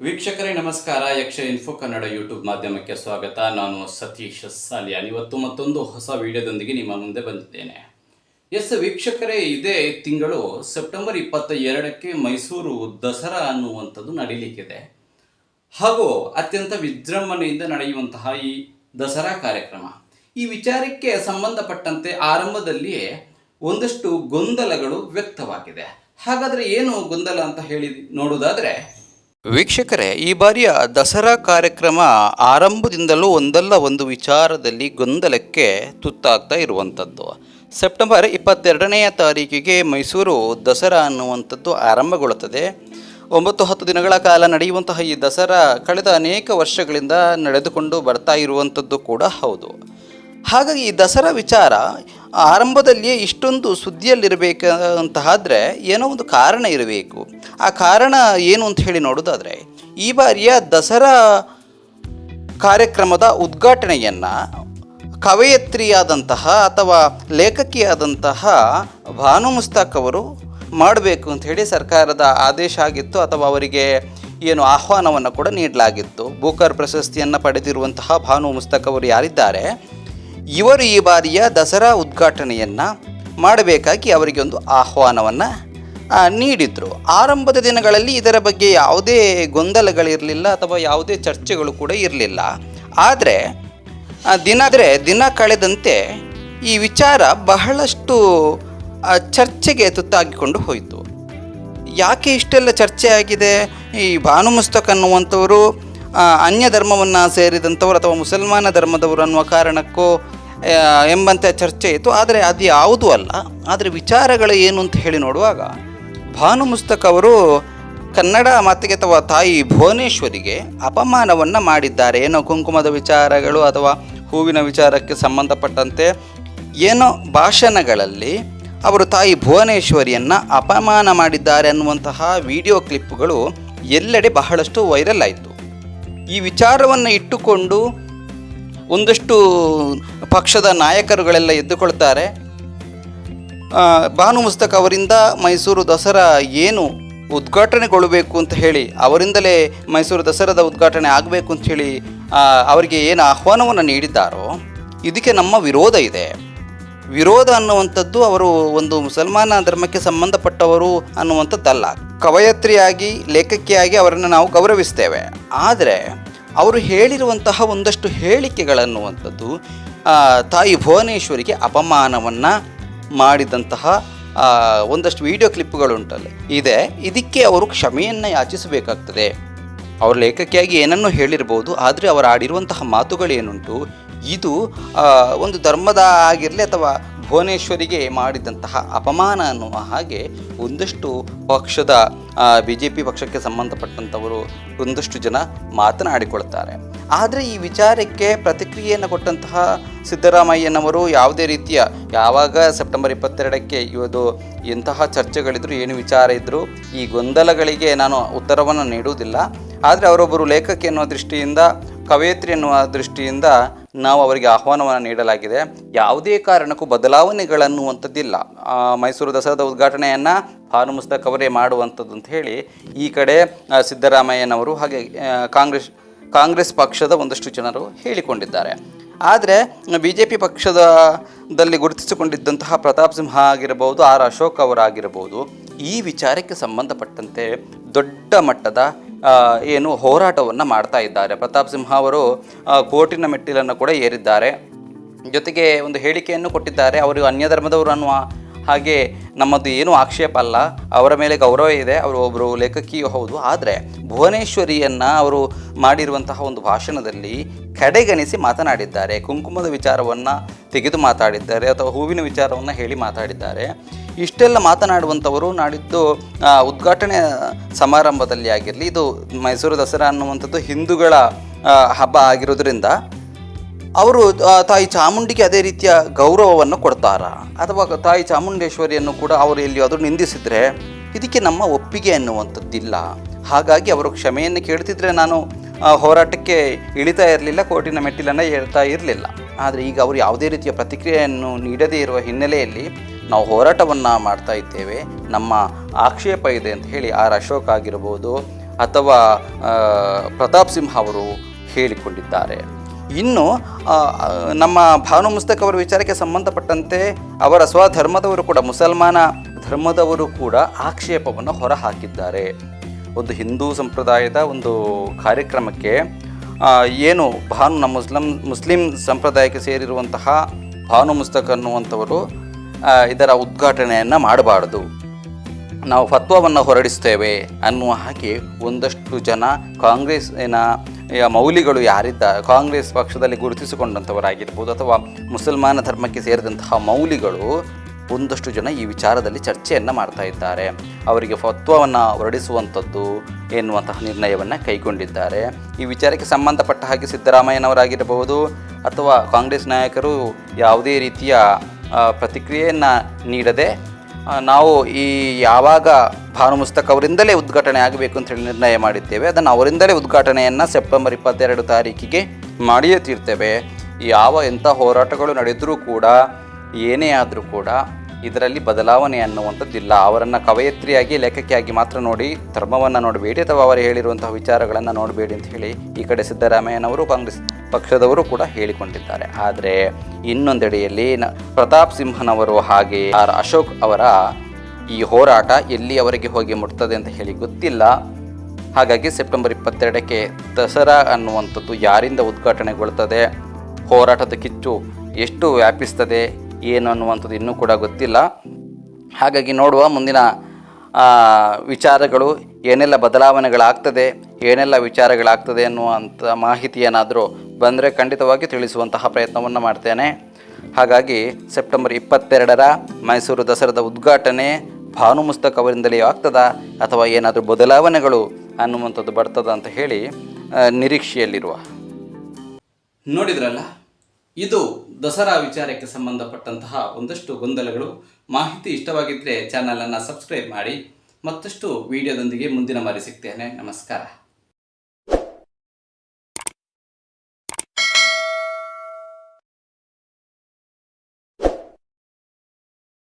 ವೀಕ್ಷಕರೇ, ನಮಸ್ಕಾರ. ಯಕ್ಷ ಇನ್ಫೋ ಕನ್ನಡ ಯೂಟ್ಯೂಬ್ ಮಾಧ್ಯಮಕ್ಕೆ ಸ್ವಾಗತ. ನಾನು ಸತೀಶ್ ಸಾಲಿಯಾನ್ ಇವತ್ತು ಮತ್ತೊಂದು ಹೊಸ ವಿಡಿಯೋದೊಂದಿಗೆ ನಿಮ್ಮ ಮುಂದೆ ಬಂದಿದ್ದೇನೆ. ಎಸ್, ವೀಕ್ಷಕರೇ, ಇದೇ ತಿಂಗಳು ಸೆಪ್ಟೆಂಬರ್ ಇಪ್ಪತ್ತ ಎರಡಕ್ಕೆ ಮೈಸೂರು ದಸರಾ ಅನ್ನುವಂಥದ್ದು ನಡೀಲಿಕ್ಕಿದೆ. ಹಾಗೂ ಅತ್ಯಂತ ವಿಜೃಂಭಣೆಯಿಂದ ನಡೆಯುವಂತಹ ಈ ದಸರಾ ಕಾರ್ಯಕ್ರಮ. ಈ ವಿಚಾರಕ್ಕೆ ಸಂಬಂಧಪಟ್ಟಂತೆ ಆರಂಭದಲ್ಲಿಯೇ ಒಂದಷ್ಟು ಗೊಂದಲಗಳು ವ್ಯಕ್ತವಾಗಿದೆ. ಹಾಗಾದರೆ ಏನು ಗೊಂದಲ ಅಂತ ಹೇಳಿ ನೋಡುವುದಾದರೆ ವೀಕ್ಷಕರೇ, ಈ ಬಾರಿಯ ದಸರಾ ಕಾರ್ಯಕ್ರಮ ಆರಂಭದಿಂದಲೂ ಒಂದಲ್ಲ ಒಂದು ವಿಚಾರದಲ್ಲಿ ಗೊಂದಲಕ್ಕೆ ತುತ್ತಾಗ್ತಾ ಇರುವಂಥದ್ದು. ಸೆಪ್ಟೆಂಬರ್ ಇಪ್ಪತ್ತೆರಡನೆಯ ತಾರೀಕಿಗೆ ಮೈಸೂರು ದಸರಾ ಅನ್ನುವಂಥದ್ದು ಆರಂಭಗೊಳ್ಳುತ್ತದೆ. ಒಂಬತ್ತು ಹತ್ತು ದಿನಗಳ ಕಾಲ ನಡೆಯುವಂತಹ ಈ ದಸರಾ ಕಳೆದ ಅನೇಕ ವರ್ಷಗಳಿಂದ ನಡೆದುಕೊಂಡು ಬರ್ತಾ ಇರುವಂಥದ್ದು ಕೂಡ ಹೌದು. ಹಾಗಾಗಿ ಈ ದಸರಾ ವಿಚಾರ ಆರಂಭದಲ್ಲಿಯೇ ಇಷ್ಟೊಂದು ಸುದ್ದಿಯಲ್ಲಿರಬೇಕಂತಹಾದರೆ ಏನೋ ಒಂದು ಕಾರಣ ಇರಬೇಕು. ಆ ಕಾರಣ ಏನು ಅಂತ ಹೇಳಿ ನೋಡೋದಾದರೆ, ಈ ಬಾರಿಯ ದಸರಾ ಕಾರ್ಯಕ್ರಮದ ಉದ್ಘಾಟನೆಯನ್ನು ಕವಯತ್ರಿಯಾದಂತಹ ಅಥವಾ ಲೇಖಕಿಯಾದಂತಹ ಭಾನು ಮುಸ್ತಾಕ್ ಅವರು ಮಾಡಬೇಕು ಅಂತ ಹೇಳಿ ಸರ್ಕಾರದ ಆದೇಶ ಆಗಿತ್ತು ಅಥವಾ ಅವರಿಗೆ ಏನು ಆಹ್ವಾನವನ್ನು ಕೂಡ ನೀಡಲಾಗಿತ್ತು. ಬೂಕರ್ ಪ್ರಶಸ್ತಿಯನ್ನು ಪಡೆದಿರುವಂತಹ ಭಾನು ಮುಸ್ತಾಕ್ ಅವರು ಯಾರಿದ್ದಾರೆ ಇವರು ಈ ಬಾರಿಯ ದಸರಾ ಉದ್ಘಾಟನೆಯನ್ನು ಮಾಡಬೇಕಾಗಿ ಅವರಿಗೆ ಒಂದು ಆಹ್ವಾನವನ್ನು ನೀಡಿದರು. ಆರಂಭದ ದಿನಗಳಲ್ಲಿ ಇದರ ಬಗ್ಗೆ ಯಾವುದೇ ಗೊಂದಲಗಳಿರಲಿಲ್ಲ ಅಥವಾ ಯಾವುದೇ ಚರ್ಚೆಗಳು ಕೂಡ ಇರಲಿಲ್ಲ. ಆದರೆ ದಿನದ್ರೆ ದಿನ ಕಳೆದಂತೆ ಈ ವಿಚಾರ ಬಹಳಷ್ಟು ಚರ್ಚೆಗೆ ತುತ್ತಾಗಿಕೊಂಡು ಹೋಯಿತು. ಯಾಕೆ ಇಷ್ಟೆಲ್ಲ ಚರ್ಚೆ ಆಗಿದೆ? ಈ ಭಾನು ಮುಸ್ತಕ್ ಅನ್ನುವಂಥವರು ಅನ್ಯ ಧರ್ಮವನ್ನು ಸೇರಿದಂಥವರು ಅಥವಾ ಮುಸಲ್ಮಾನ ಧರ್ಮದವರು ಅನ್ನುವ ಕಾರಣಕ್ಕೂ ಎಂಬಂತೆ ಚರ್ಚೆ ಇತ್ತು. ಆದರೆ ಅದು ಯಾವುದೂ ಅಲ್ಲ. ಆದರೆ ವಿಚಾರಗಳು ಏನು ಅಂತ ಹೇಳಿ ನೋಡುವಾಗ ಭಾನು ಮುಸ್ತಕ್ ಅವರು ಕನ್ನಡ ಮಾತಿಗೆ ಅಥವಾ ತಾಯಿ ಭುವನೇಶ್ವರಿಗೆ ಅಪಮಾನವನ್ನು ಮಾಡಿದ್ದಾರೆ. ಏನೋ ಕುಂಕುಮದ ವಿಚಾರಗಳು ಅಥವಾ ಹೂವಿನ ವಿಚಾರಕ್ಕೆ ಸಂಬಂಧಪಟ್ಟಂತೆ ಏನೋ ಭಾಷಣಗಳಲ್ಲಿ ಅವರು ತಾಯಿ ಭುವನೇಶ್ವರಿಯನ್ನು ಅಪಮಾನ ಮಾಡಿದ್ದಾರೆ ಅನ್ನುವಂತಹ ವಿಡಿಯೋ ಕ್ಲಿಪ್ಗಳು ಎಲ್ಲೆಡೆ ಬಹಳಷ್ಟು ವೈರಲ್ ಆಯಿತು. ಈ ವಿಚಾರವನ್ನು ಇಟ್ಟುಕೊಂಡು ಒಂದಷ್ಟು ಪಕ್ಷದ ನಾಯಕರುಗಳೆಲ್ಲ ಎದ್ದುಕೊಳ್ತಾರೆ. ಭಾನು ಮುಸ್ತಕ್ ಅವರಿಂದ ಮೈಸೂರು ದಸರಾ ಏನು ಉದ್ಘಾಟನೆಗೊಳ್ಳಬೇಕು ಅಂತ ಹೇಳಿ, ಅವರಿಂದಲೇ ಮೈಸೂರು ದಸರಾದ ಉದ್ಘಾಟನೆ ಆಗಬೇಕು ಅಂತ ಹೇಳಿ ಅವರಿಗೆ ಏನು ಆಹ್ವಾನವನ್ನು ನೀಡಿದ್ದಾರೋ, ಇದಕ್ಕೆ ನಮ್ಮ ವಿರೋಧ ಇದೆ. ವಿರೋಧ ಅನ್ನುವಂಥದ್ದು ಅವರು ಒಂದು ಮುಸಲ್ಮಾನ ಧರ್ಮಕ್ಕೆ ಸಂಬಂಧಪಟ್ಟವರು ಅನ್ನುವಂಥದ್ದಲ್ಲ. ಕವಯತ್ರಿಯಾಗಿ, ಲೇಖಕಿಯಾಗಿ ಅವರನ್ನು ನಾವು ಗೌರವಿಸ್ತೇವೆ. ಆದರೆ ಅವರು ಹೇಳಿರುವಂತಹ ಒಂದಷ್ಟು ಹೇಳಿಕೆಗಳನ್ನುವಂಥದ್ದು ತಾಯಿ ಭುವನೇಶ್ವರಿಗೆ ಅಪಮಾನವನ್ನು ಮಾಡಿದಂತಹ ಒಂದಷ್ಟು ವಿಡಿಯೋ ಕ್ಲಿಪ್ಗಳುಂಟಲ್ಲ. ಇದೆ. ಇದಕ್ಕೆ ಅವರು ಕ್ಷಮೆಯನ್ನು ಯಾಚಿಸಬೇಕಾಗ್ತದೆ. ಅವರ ಲೇಖಕಿಯಾಗಿ ಏನನ್ನೂ ಹೇಳಿರ್ಬೋದು, ಆದರೆ ಅವರು ಆಡಿರುವಂತಹ ಮಾತುಗಳೇನುಂಟು, ಇದು ಒಂದು ಧರ್ಮದ ಆಗಿರಲಿ ಅಥವಾ ಭುವನೇಶ್ವರಿಗೆ ಮಾಡಿದಂತಹ ಅಪಮಾನ ಅನ್ನುವ ಹಾಗೆ ಒಂದಷ್ಟು ಪಕ್ಷದ ಬಿ ಜೆ ಪಿ ಪಕ್ಷಕ್ಕೆ ಸಂಬಂಧಪಟ್ಟಂಥವರು ಒಂದಷ್ಟು ಜನ ಮಾತನಾಡಿಕೊಳ್ತಾರೆ. ಆದರೆ ಈ ವಿಚಾರಕ್ಕೆ ಪ್ರತಿಕ್ರಿಯೆಯನ್ನು ಕೊಟ್ಟಂತಹ ಸಿದ್ದರಾಮಯ್ಯನವರು ಯಾವುದೇ ರೀತಿಯ, ಯಾವಾಗ ಸೆಪ್ಟೆಂಬರ್ ಇಪ್ಪತ್ತೆರಡಕ್ಕೆ ಇವತ್ತು ಎಂತಹ ಚರ್ಚೆಗಳಿದ್ರು, ಏನು ವಿಚಾರ ಇದ್ದರೂ ಈ ಗೊಂದಲಗಳಿಗೆ ನಾನು ಉತ್ತರವನ್ನು ನೀಡುವುದಿಲ್ಲ. ಆದರೆ ಅವರೊಬ್ಬರು ಲೇಖಕಿ ಎನ್ನುವ ದೃಷ್ಟಿಯಿಂದ, ಕವಯತ್ರಿ ಎನ್ನುವ ದೃಷ್ಟಿಯಿಂದ ನಾವು ಅವರಿಗೆ ಆಹ್ವಾನವನ್ನು ನೀಡಲಾಗಿದೆ. ಯಾವುದೇ ಕಾರಣಕ್ಕೂ ಬದಲಾವಣೆಗಳನ್ನುವಂಥದ್ದಿಲ್ಲ. ಮೈಸೂರು ದಸರಾದ ಉದ್ಘಾಟನೆಯನ್ನು ಭಾನು ಮುಸ್ತಕ್ ಅವರೇ ಮಾಡುವಂಥದ್ದು ಅಂತ ಹೇಳಿ ಈ ಕಡೆ ಸಿದ್ದರಾಮಯ್ಯನವರು ಹಾಗೆ ಕಾಂಗ್ರೆಸ್ ಕಾಂಗ್ರೆಸ್ ಪಕ್ಷದ ಒಂದಷ್ಟು ಜನರು ಹೇಳಿಕೊಂಡಿದ್ದಾರೆ. ಆದರೆ ಬಿ ಜೆ ಪಿ ಪಕ್ಷದಲ್ಲಿ ಗುರುತಿಸಿಕೊಂಡಿದ್ದಂತಹ ಪ್ರತಾಪ್ ಸಿಂಹ ಆಗಿರಬಹುದು ಆರ್ ಅಶೋಕ್ ಅವರಾಗಿರಬಹುದು ಈ ವಿಚಾರಕ್ಕೆ ಸಂಬಂಧಪಟ್ಟಂತೆ ದೊಡ್ಡ ಮಟ್ಟದ ಏನು ಹೋರಾಟವನ್ನು ಮಾಡ್ತಾ ಇದ್ದಾರೆ. ಪ್ರತಾಪ್ ಸಿಂಹ ಅವರು ಕೋರ್ಟಿನ ಮೆಟ್ಟಿಲನ್ನು ಕೂಡ ಏರಿದ್ದಾರೆ. ಜೊತೆಗೆ ಒಂದು ಹೇಳಿಕೆಯನ್ನು ಕೊಟ್ಟಿದ್ದಾರೆ. ಅವರು ಅನ್ಯ ಧರ್ಮದವರು ಅನ್ನುವ ಹಾಗೆ ನಮ್ಮದು ಏನೂ ಆಕ್ಷೇಪ ಅಲ್ಲ. ಅವರ ಮೇಲೆ ಗೌರವ ಇದೆ. ಅವರು ಒಬ್ಬರು ಲೇಖಕಿಯೂ ಹೌದು. ಆದರೆ ಭುವನೇಶ್ವರಿಯನ್ನು ಅವರು ಮಾಡಿರುವಂತಹ ಒಂದು ಭಾಷಣದಲ್ಲಿ ಕಡೆಗಣಿಸಿ ಮಾತನಾಡಿದ್ದಾರೆ. ಕುಂಕುಮದ ವಿಚಾರವನ್ನು ತೆಗೆದು ಮಾತಾಡಿದ್ದಾರೆ ಅಥವಾ ಹೂವಿನ ವಿಚಾರವನ್ನು ಹೇಳಿ ಮಾತಾಡಿದ್ದಾರೆ. ಇಷ್ಟೆಲ್ಲ ಮಾತನಾಡುವಂಥವರು ನಾಡಿದ್ದು ಉದ್ಘಾಟನೆ ಸಮಾರಂಭದಲ್ಲಿ ಆಗಿರಲಿ, ಇದು ಮೈಸೂರು ದಸರಾ ಅನ್ನುವಂಥದ್ದು ಹಿಂದೂಗಳ ಹಬ್ಬ ಆಗಿರೋದ್ರಿಂದ ಅವರು ತಾಯಿ ಚಾಮುಂಡಿಗೆ ಅದೇ ರೀತಿಯ ಗೌರವವನ್ನು ಕೊಡ್ತಾರ. ಅಥವಾ ತಾಯಿ ಚಾಮುಂಡೇಶ್ವರಿಯನ್ನು ಕೂಡ ಅವರು ಎಲ್ಲಿಯಾದರೂ ನಿಂದಿಸಿದರೆ ಇದಕ್ಕೆ ನಮ್ಮ ಒಪ್ಪಿಗೆ ಅನ್ನುವಂಥದ್ದಿಲ್ಲ. ಹಾಗಾಗಿ ಅವರು ಕ್ಷಮೆಯನ್ನು ಕೇಳ್ತಿದ್ರೆ ನಾನು ಹೋರಾಟಕ್ಕೆ ಇಳಿತಾ ಇರಲಿಲ್ಲ, ಕೋರ್ಟಿನ ಮೆಟ್ಟಿಲನ್ನು ಹೇಳ್ತಾ ಇರಲಿಲ್ಲ. ಆದರೆ ಈಗ ಅವರು ಯಾವುದೇ ರೀತಿಯ ಪ್ರತಿಕ್ರಿಯೆಯನ್ನು ನೀಡದೇ ಇರುವ ಹಿನ್ನೆಲೆಯಲ್ಲಿ ನಾವು ಹೋರಾಟವನ್ನು ಮಾಡ್ತಾ ಇದ್ದೇವೆ. ನಮ್ಮ ಆಕ್ಷೇಪ ಇದೆ ಅಂತ ಹೇಳಿ ಆರ್ ಅಶೋಕ್ ಆಗಿರ್ಬೋದು ಅಥವಾ ಪ್ರತಾಪ್ ಸಿಂಹ ಅವರು ಹೇಳಿಕೊಂಡಿದ್ದಾರೆ. ಇನ್ನು ನಮ್ಮ ಭಾನು ಮುಸ್ತಕ್ ಅವರ ವಿಚಾರಕ್ಕೆ ಸಂಬಂಧಪಟ್ಟಂತೆ ಅವರ ಸ್ವಧರ್ಮದವರು ಕೂಡ, ಮುಸಲ್ಮಾನ ಧರ್ಮದವರು ಕೂಡ ಆಕ್ಷೇಪವನ್ನು ಹೊರಹಾಕಿದ್ದಾರೆ. ಒಂದು ಹಿಂದೂ ಸಂಪ್ರದಾಯದ ಒಂದು ಕಾರ್ಯಕ್ರಮಕ್ಕೆ ಏನು ಭಾನು ನಮ್ಮ ಮುಸ್ಲಿಂ ಮುಸ್ಲಿಂ ಸಂಪ್ರದಾಯಕ್ಕೆ ಸೇರಿರುವಂತಹ ಭಾನು ಮುಸ್ತಕ್ ಅನ್ನುವಂಥವರು ಇದರ ಉದ್ಘಾಟನೆಯನ್ನು ಮಾಡಬಾರ್ದು. ನಾವು ಫತ್ವವನ್ನು ಹೊರಡಿಸ್ತೇವೆ ಅನ್ನುವ ಹಾಗೆ ಒಂದಷ್ಟು ಜನ ಕಾಂಗ್ರೆಸ್ಸಿನ ಮೌಲಿಗಳು ಯಾರಿದ್ದ, ಕಾಂಗ್ರೆಸ್ ಪಕ್ಷದಲ್ಲಿ ಗುರುತಿಸಿಕೊಂಡಂಥವರಾಗಿರ್ಬೋದು ಅಥವಾ ಮುಸಲ್ಮಾನ ಧರ್ಮಕ್ಕೆ ಸೇರಿದಂತಹ ಮೌಲಿಗಳು ಒಂದಷ್ಟು ಜನ ಈ ವಿಚಾರದಲ್ಲಿ ಚರ್ಚೆಯನ್ನು ಮಾಡ್ತಾ ಇದ್ದಾರೆ. ಅವರಿಗೆ ಫತ್ವವನ್ನು ಹೊರಡಿಸುವಂಥದ್ದು ಎನ್ನುವಂತಹ ನಿರ್ಣಯವನ್ನು ಕೈಗೊಂಡಿದ್ದಾರೆ. ಈ ವಿಚಾರಕ್ಕೆ ಸಂಬಂಧಪಟ್ಟ ಹಾಗೆ ಸಿದ್ದರಾಮಯ್ಯನವರಾಗಿರಬಹುದು ಅಥವಾ ಕಾಂಗ್ರೆಸ್ ನಾಯಕರು ಯಾವುದೇ ರೀತಿಯ ಪ್ರತಿಕ್ರಿಯೆಯನ್ನು ನೀಡದೆ ನಾವು ಈ ಯಾವಾಗ ಭಾನು ಮುಸ್ತಕ್ ಅವರಿಂದಲೇ ಉದ್ಘಾಟನೆ ಆಗಬೇಕು ಅಂತ ಹೇಳಿ ನಿರ್ಣಯ ಮಾಡಿದ್ದೇವೆ ಅದನ್ನು ಅವರಿಂದಲೇ ಉದ್ಘಾಟನೆಯನ್ನು ಸೆಪ್ಟೆಂಬರ್ ಇಪ್ಪತ್ತೆರಡು ತಾರೀಕಿಗೆ ಮಾಡಿಯೇ ತೀರ್ತೇವೆ. ಯಾವ ಎಂಥ ಹೋರಾಟಗಳು ನಡೆದರೂ ಕೂಡ, ಏನೇ ಆದರೂ ಕೂಡ ಇದರಲ್ಲಿ ಬದಲಾವಣೆ ಅನ್ನುವಂಥದ್ದಿಲ್ಲ. ಅವರನ್ನು ಕವಯತ್ರಿಯಾಗಿ, ಲೇಖಕಿಯಾಗಿ ಮಾತ್ರ ನೋಡಿ, ಧರ್ಮವನ್ನು ನೋಡಬೇಡಿ ಅಥವಾ ಅವರು ಹೇಳಿರುವಂತಹ ವಿಚಾರಗಳನ್ನು ನೋಡಬೇಡಿ ಅಂತ ಹೇಳಿ ಈ ಕಡೆ ಸಿದ್ದರಾಮಯ್ಯನವರು ಕಾಂಗ್ರೆಸ್ ಪಕ್ಷದವರು ಕೂಡ ಹೇಳಿಕೊಂಡಿದ್ದಾರೆ. ಆದರೆ ಇನ್ನೊಂದೆಡೆಯಲ್ಲಿ ಪ್ರತಾಪ್ ಸಿಂಹನವರು ಹಾಗೆ ಆರ್ ಅಶೋಕ್ ಅವರ ಈ ಹೋರಾಟ ಎಲ್ಲಿ ಅವರಿಗೆ ಹೋಗಿ ಮುಟ್ತದೆ ಅಂತ ಹೇಳಿ ಗೊತ್ತಿಲ್ಲ. ಹಾಗಾಗಿ ಸೆಪ್ಟೆಂಬರ್ ಇಪ್ಪತ್ತೆರಡಕ್ಕೆ ದಸರಾ ಅನ್ನುವಂಥದ್ದು ಯಾರಿಂದ ಉದ್ಘಾಟನೆಗೊಳ್ತದೆ? ಹೋರಾಟದ ಕಿಚ್ಚು ಎಷ್ಟು ವ್ಯಾಪಿಸ್ತದೆ? ಏನು ಅನ್ನುವಂಥದ್ದು ಇನ್ನೂ ಕೂಡ ಗೊತ್ತಿಲ್ಲ. ಹಾಗಾಗಿ ನೋಡುವ ಮುಂದಿನ ವಿಚಾರಗಳು ಏನೆಲ್ಲ ಬದಲಾವಣೆಗಳಾಗ್ತದೆ, ಏನೆಲ್ಲ ವಿಚಾರಗಳಾಗ್ತದೆ ಅನ್ನುವಂಥ ಮಾಹಿತಿ ಏನಾದರೂ ಬಂದರೆ ಖಂಡಿತವಾಗಿ ತಿಳಿಸುವಂತಹ ಪ್ರಯತ್ನವನ್ನು ಮಾಡ್ತೇನೆ. ಹಾಗಾಗಿ ಸೆಪ್ಟೆಂಬರ್ ಇಪ್ಪತ್ತೆರಡರ ಮೈಸೂರು ದಸರಾದ ಉದ್ಘಾಟನೆ ಭಾನು ಮುಸ್ತಕ್ ಅವರಿಂದಲೇ ಆಗ್ತದಾ, ಅಥವಾ ಏನಾದರೂ ಬದಲಾವಣೆಗಳು ಅನ್ನುವಂಥದ್ದು ಬರ್ತದ ಅಂತ ಹೇಳಿ ನಿರೀಕ್ಷೆಯಲ್ಲಿರುವ. ನೋಡಿದ್ರಲ್ಲ, ಇದು ದಸರಾ ವಿಚಾರಕ್ಕೆ ಸಂಬಂಧಪಟ್ಟಂತಹ ಒಂದಷ್ಟು ಗೊಂದಲಗಳು. ಮಾಹಿತಿ ಇಷ್ಟವಾಗಿದ್ದರೆ ಚಾನಲನ್ನು ಸಬ್ಸ್ಕ್ರೈಬ್ ಮಾಡಿ. ಮತ್ತಷ್ಟು ವಿಡಿಯೋದೊಂದಿಗೆ ಮುಂದಿನ ಬಾರಿ ಸಿಗ್ತೇನೆ. ನಮಸ್ಕಾರ.